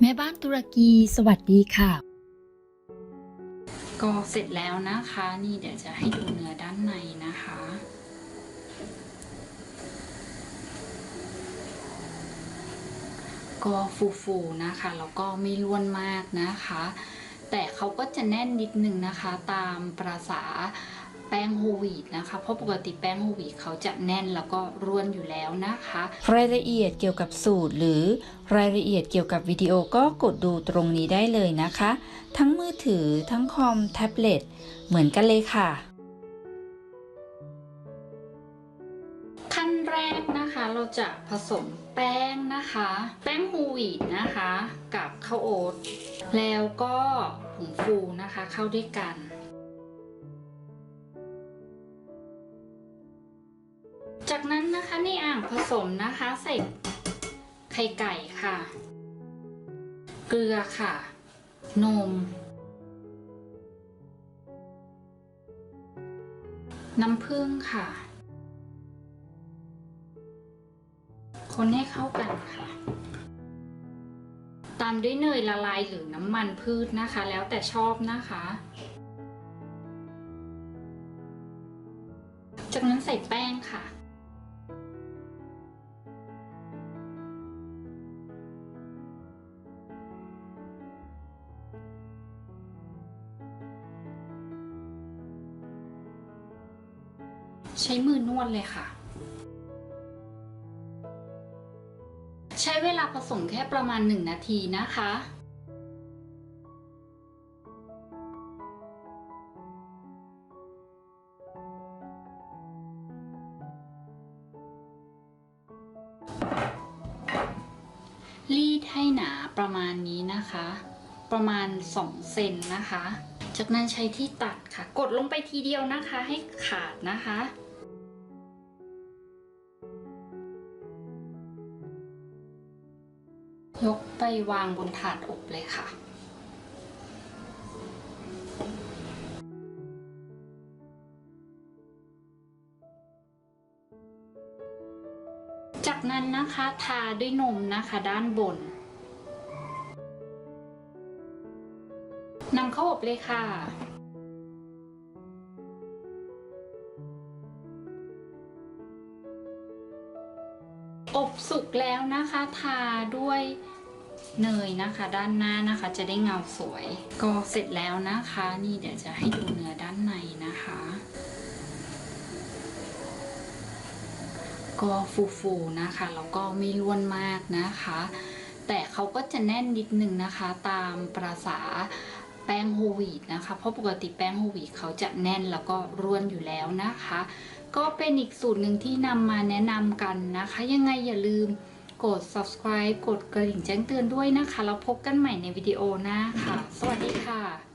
แม่บ้านตุรกีสวัสดีค่ะ ก็เสร็จแล้วนะคะ นี่เดี๋ยวจะให้ดูเนื้อด้านในนะคะ ก็ฟูๆนะคะ แล้วก็ไม่ร่วนมากนะคะ แต่เขาก็จะแน่นนิดนึงนะคะ ตามประษา แป้งโฮลวีตนะคะ เพราะปกติแป้งโฮลวีตเขาจะแน่นแล้วก็ร่วนอยู่แล้วนะคะ รายละเอียดเกี่ยวกับสูตรหรือรายละเอียดเกี่ยวกับวิดีโอก็กดดูตรงนี้ได้เลยนะคะ ทั้งมือถือทั้งคอมแท็บเล็ตเหมือนกันเลยค่ะขั้นแรกนะคะเราจะผสมแป้งนะคะ แป้งฮูลวีตนะคะ กับข้าวโอ๊ตแล้วก็ผงฟูนะคะเข้าด้วยกัน จากนั้นนะคะในอ่างผสมนะคะใส่ไข่ไก่ค่ะ เกลือค่ะ นม น้ำผึ้งค่ะ คนให้เข้ากันค่ะ ตามด้วยเนยละลายหรือน้ำมันพืชนะคะ แล้วแต่ชอบนะคะจากนั้นใส่แป้งค่ะ ใช้มือนวดเลยค่ะ ใช้เวลาผสมแค่ประมาณ 1 นาทีนะคะรีดให้หนาประมาณนี้นะคะ ประมาณ 2 เซนนะคะ จากนั้นใช้ที่ตัดค่ะ กดลงไปทีเดียวนะคะ ให้ขาดนะคะ ยกไปวางบนถาดอบเลยค่ะ จากนั้นนะคะทาด้วยนมนะคะด้านบนนำเข้าอบเลยค่ะ อบสุกแล้วนะคะทาด้วยเนยนะคะ ด้านหน้านะคะ จะได้เงาสวย ก็เสร็จแล้วนะคะ นี่เดี๋ยวจะให้ดูเนื้อด้านในนะคะ ก็ฟูๆนะคะแล้วก็ไม่ร่วนมากนะคะ แต่เขาก็จะแน่นนิดนึงนะคะ ตามประษาแป้งโฮวีตนะคะ เพราะปกติแป้งโฮวีตเขาจะแน่นแล้วก็ร่วนอยู่แล้วนะคะ ก็เป็นอีกสูตรหนึ่งที่นำมาแนะนำกันนะคะ ยังไงอย่าลืมกด subscribe กดกระดิ่งแจ้งเตือนด้วยนะคะ แล้วพบกันใหม่ในวิดีโอหน้าค่ะ สวัสดีค่ะ